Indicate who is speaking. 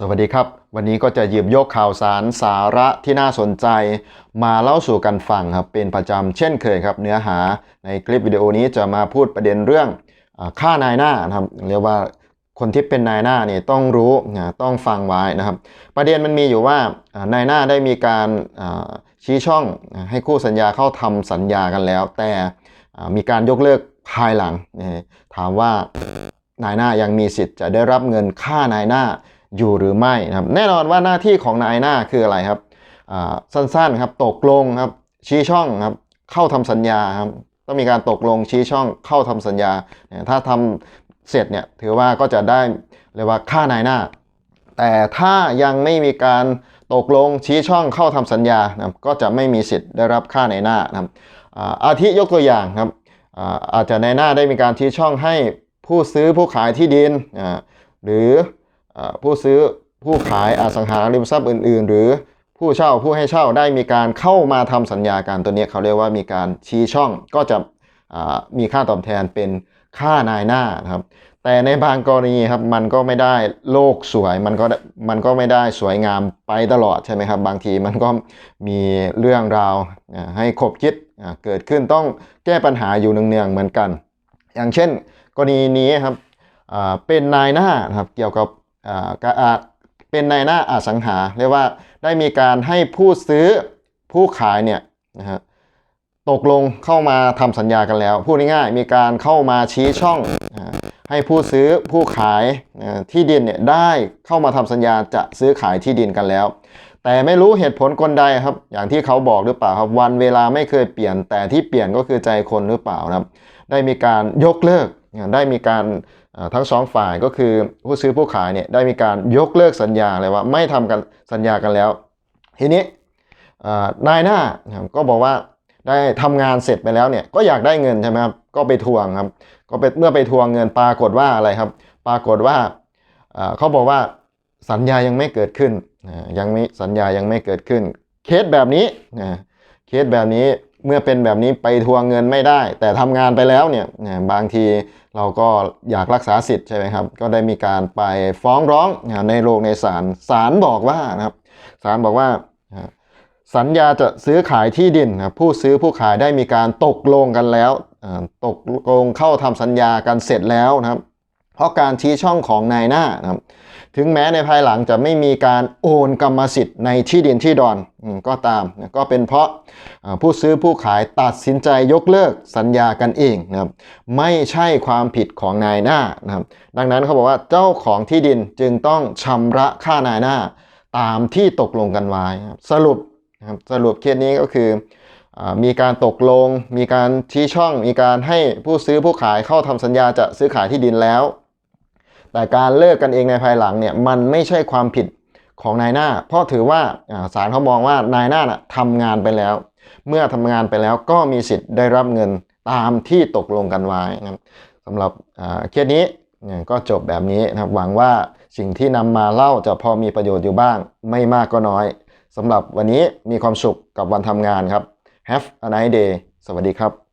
Speaker 1: สวัสดีครับ วันนี้ก็จะหยิบยกข่าวสารสาระที่น่าสนใจ มาเล่าสู่กันฟังครับเป็นประจำเช่นเคยครับ เนื้อหาในคลิปวิดีโอนี้จะมาพูดประเด็นเรื่องค่านายหน้านะครับเรียกว่าคนที่เป็นนายหน้านี่ต้องรู้นะต้องฟังไว้นะครับ ประเด็นมันมีอยู่ว่านายหน้าได้มีการชี้ช่องให้คู่สัญญาเข้าทำสัญญากันแล้ว แต่มีการยกเลิกภายหลังถามว่านายหน้ายังมีสิทธิ์จะได้รับเงินค่านายหน้า อยู่หรือไม่นะครับ แน่นอนว่าหน้าที่ของนายหน้าคืออะไรครับสั้นๆครับตกลงครับชี้ช่องครับเข้าทำสัญญาครับต้องมีการตกลงชี้ช่องเข้าทำสัญญา ถ้าทำเสร็จเนี่ยถือว่าก็จะได้เรียกว่าค่านายหน้า แต่ถ้ายังไม่มีการตกลงชี้ช่องเข้าทำสัญญานะครับก็จะไม่มีสิทธิ์ได้รับค่าในหน้านะครับอาทิยกตัวอย่างครับอาจจะในหน้าได้มีการชี้ช่องให้ผู้ซื้อผู้ขายที่ดินหรือ ผู้ซื้อผู้ขายอสังหาริมทรัพย์อื่น ๆ หรือผู้เช่าผู้ให้เช่าได้มีการเข้ามาทำสัญญากันตัวนี้เขาเรียกว่ามีการชี้ช่องก็จะมีค่าตอบแทนเป็นค่านายหน้านะครับ แต่ในบางกรณีครับมันก็ไม่ได้โลกสวยมันก็มันก็ไม่ได้สวยงามไปตลอดใช่ไหมครับบางทีมันก็มีเรื่องราวให้คบคิดเกิดขึ้นต้องแก้ปัญหาอยู่เนืองๆเหมือนกัน อย่างเช่น กรณีนี้ครับเป็นนายหน้านะครับเกี่ยวกับ เป็นในหน้าอสังหา เรียกว่าได้มีการให้ผู้ซื้อผู้ขายเนี่ยนะฮะตกลงเข้ามาทำสัญญากันแล้ว พูดง่ายๆมีการเข้ามาชี้ช่องให้ผู้ซื้อผู้ขายที่ดินเนี่ยได้เข้ามาทำสัญญาจะซื้อขายที่ดินกันแล้ว แต่ไม่รู้เหตุผลกลใดครับ อย่างที่เขาบอกหรือเปล่าครับวันเวลาไม่เคยเปลี่ยนแต่ที่เปลี่ยนก็คือใจคนหรือเปล่านะครับ ได้มีการยกเลิกได้มีการ ทั้งสองฝ่ายก็คือผู้ซื้อผู้ขายเนี่ยได้มีการยกเลิกสัญญาเลยว่าไม่ทำกันสัญญากันแล้ว ทีนี้นายหน้าก็บอกว่าได้ทำงานเสร็จไปแล้วเนี่ยก็อยากได้เงินใช่ไหมครับก็ไปทวงครับก็ไปเมื่อไปทวงเงินปรากฏว่าอะไรครับ ปรากฏว่าเขาบอกว่าสัญญายังไม่เกิดขึ้นยังไม่สัญญายังไม่เกิดขึ้น เคสแบบนี้เคสแบบนี้ เมื่อเป็นแบบนี้ไปทวงเงินไม่ได้ แต่ทำงานไปแล้วเนี่ยบางทีเราก็อยากรักษาสิทธิ์ใช่ไหมครับ ก็ได้มีการไปฟ้องร้องในโรงในศาลศาลบอกว่านะครับศาลบอกว่าสัญญาจะซื้อขายที่ดินนะผู้ซื้อผู้ขายได้มีการตกลงกันแล้วตกลงเข้าทำสัญญากันเสร็จแล้วนะครับ เพราะการชี้ช่องของนายหน้านะครับ ถึงแม้ในภายหลังจะไม่มีการโอนกรรมสิทธิ์ในที่ดินที่ดอนก็ตาม ก็เป็นเพราะผู้ซื้อผู้ขายตัดสินใจยกเลิกสัญญากันเองนะครับไม่ใช่ความผิดของนายหน้านะครับดังนั้นเขาบอกว่าเจ้าของที่ดินจึงต้องชำระค่านายหน้า ตามที่ตกลงกันไว้ครับสรุปนะครับสรุปเคสนี้ก็คือมีการตกลง มีการชี้ช่อง มีการให้ผู้ซื้อผู้ขายเข้าทำสัญญาจะซื้อขายที่ดินแล้ว แต่การเลิกกันเองในภายหลังเนี่ยมันไม่ใช่ความผิดของนายหน้า เพราะถือว่าศาลเขามองว่านายหน้าน่ะทำงานไปแล้ว เมื่อทำงานไปแล้วก็มีสิทธิ์ได้รับเงินตามที่ตกลงกันไว้นะครับสำหรับเคสนี้ก็จบแบบนี้นะครับหวังว่าสิ่งที่นำมาเล่าจะพอมีประโยชน์อยู่บ้าง ไม่มากก็น้อยสำหรับวันนี้มีความสุขกับวันทำงานครับ Have a nice day สวัสดีครับ